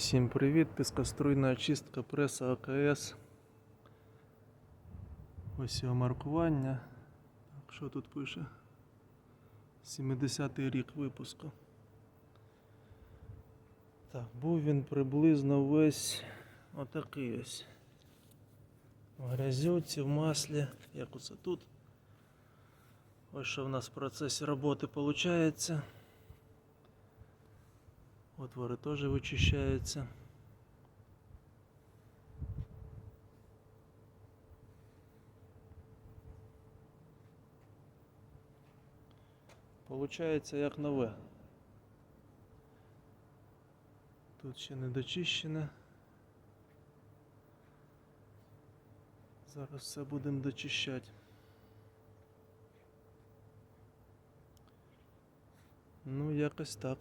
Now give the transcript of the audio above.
Всім привіт! Піскоструйна очистка преса АКС. Ось його маркування. Так, що тут пише? 70-й рік випуску. Так, був він приблизно весь отакий ось. В грязюці, в маслі, як оце тут. Ось що в нас в процесі роботи виходить. Отвори теж вичищаються. Получається як нове. Тут ще не дочищене. Зараз все будемо дочищати. Ну, якось так.